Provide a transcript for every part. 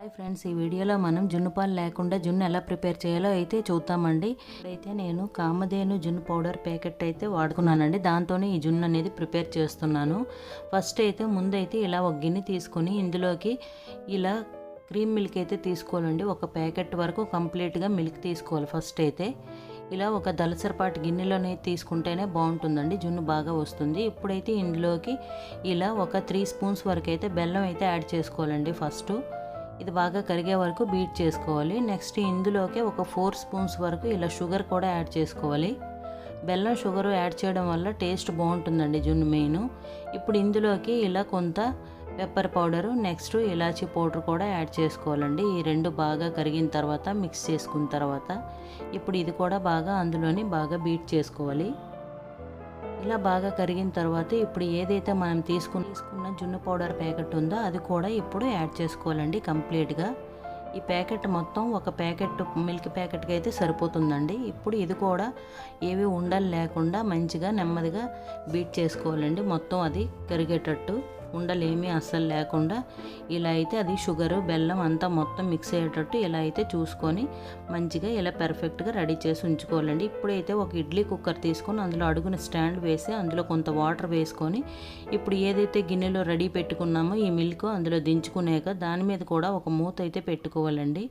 Hi friends ఈ వీడియోలో మనం జున్ను పాలు లేకుండా జున్ను ఎలా ప్రిపేర్ చేయాలో అయితే చూద్దామండి. అయితే నేను కామధేను జున్ను పౌడర్ ప్యాకెట్ అయితే వాడుకున్నానండి. దాంతోనే ఈ జున్ను అనేది ప్రిపేర్ చేస్తున్నాను. ఫస్ట్ అయితే ముందైతే ఇలా ఒక గిన్నె తీసుకొని ఇందులోకి ఇలా క్రీమ్ మిల్క్ అయితే తీసుకోవాలండి. ఒక ప్యాకెట్ వరకు కంప్లీట్గా మిల్క్ తీసుకోవాలి ఫస్ట్ అయితే. ఇలా ఒక దలసరపాటి గిన్నెలోనే తీసుకుంటేనే బాగుంటుందండి. జున్ను బాగా వస్తుంది. ఇప్పుడైతే ఇందులోకి ఇలా ఒక త్రీ స్పూన్స్ వరకు అయితే బెల్లం అయితే యాడ్ చేసుకోవాలండి ఫస్ట్. ఇది బాగా కరిగే వరకు బీట్ చేసుకోవాలి. నెక్స్ట్ ఇందులోకి ఒక ఫోర్ స్పూన్స్ వరకు ఇలా షుగర్ కూడా యాడ్ చేసుకోవాలి. బెల్లం షుగర్ యాడ్ చేయడం వల్ల టేస్ట్ బాగుంటుందండి జున్ను మెయిన్. ఇప్పుడు ఇందులోకి ఇలా కొంత పెప్పర్ పౌడరు నెక్స్ట్ ఇలాచీ పౌడర్ కూడా యాడ్ చేసుకోవాలండి. ఈ రెండు బాగా కరిగిన తర్వాత మిక్స్ చేసుకున్న తర్వాత. ఇప్పుడు ఇది కూడా బాగా అందులోని బాగా బీట్ చేసుకోవాలి. ఇలా బాగా కరిగిన తర్వాత ఇప్పుడు ఏదైతే మనం తీసుకుని తీసుకున్న జున్ను పౌడర్ ప్యాకెట్ ఉందో అది కూడా ఇప్పుడు యాడ్ చేసుకోవాలండి కంప్లీట్గా. ఈ ప్యాకెట్ మొత్తం ఒక ప్యాకెట్ మిల్క్ ప్యాకెట్కి అయితే సరిపోతుందండి. ఇప్పుడు ఇది కూడా ఏవి ఉండలు లేకుండా మంచిగా నెమ్మదిగా బీట్ చేసుకోవాలండి. మొత్తం అది కరిగేటట్టు. ఉండలేమి అస్సలు లేకుండా ఇలా అయితే అది షుగరు బెల్లం అంతా మొత్తం మిక్స్ అయ్యేటట్టు ఇలా అయితే చూసుకొని మంచిగా ఇలా పెర్ఫెక్ట్గా రెడీ చేసి ఉంచుకోవాలండి. ఇప్పుడైతే ఒక ఇడ్లీ కుక్కర్ తీసుకొని అందులో అడుగున స్టాండ్ వేసి అందులో కొంత వాటర్ వేసుకొని ఇప్పుడు ఏదైతే గిన్నెలో రెడీ పెట్టుకున్నామో ఈ మిల్క్ అందులో దించుకునేక దాని మీద కూడా ఒక మూత అయితే పెట్టుకోవాలండి.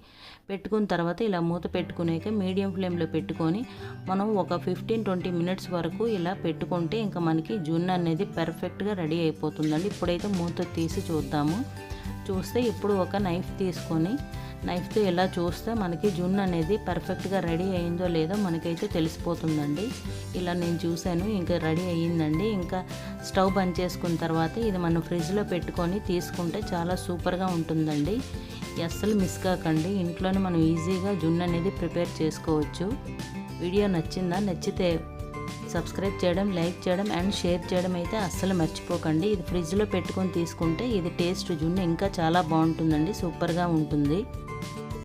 పెట్టుకున్న తర్వాత ఇలా మూత పెట్టుకునేక మీడియం ఫ్లేమ్లో పెట్టుకొని మనం ఒక ఫిఫ్టీన్ ట్వంటీ మినిట్స్ వరకు ఇలా పెట్టుకుంటే ఇంకా మనకి జున్ను అనేది పెర్ఫెక్ట్గా రెడీ అయిపోతుందండి. ఇప్పుడైతే మూత తీసి చూద్దాము. చూస్తే ఇప్పుడు ఒక నైఫ్ తీసుకొని నైఫ్తో ఇలా చూస్తే మనకి జున్ను అనేది పర్ఫెక్ట్గా రెడీ అయిందో లేదో మనకైతే తెలిసిపోతుందండి. ఇలా నేను చూశాను ఇంకా రెడీ అయ్యిందండి. ఇంకా స్టవ్ బంద్ చేసుకున్న తర్వాత ఇది మనం ఫ్రిడ్జ్లో పెట్టుకొని తీసుకుంటే చాలా సూపర్గా ఉంటుందండి. అస్సలు మిస్ కాకండి. ఇంట్లోనే మనం ఈజీగా జున్ను అనేది ప్రిపేర్ చేసుకోవచ్చు. వీడియో నచ్చిందా? నచ్చితే సబ్స్క్రైబ్ చేయడం లైక్ చేయడం అండ్ షేర్ చేయడం అయితే అస్సలు మర్చిపోకండి. ఇది ఫ్రిడ్జ్లో పెట్టుకొని తీసుకుంటే ఇది టేస్ట్ జున్ను ఇంకా చాలా బాగుంటుందండి సూపర్గా ఉంటుంది.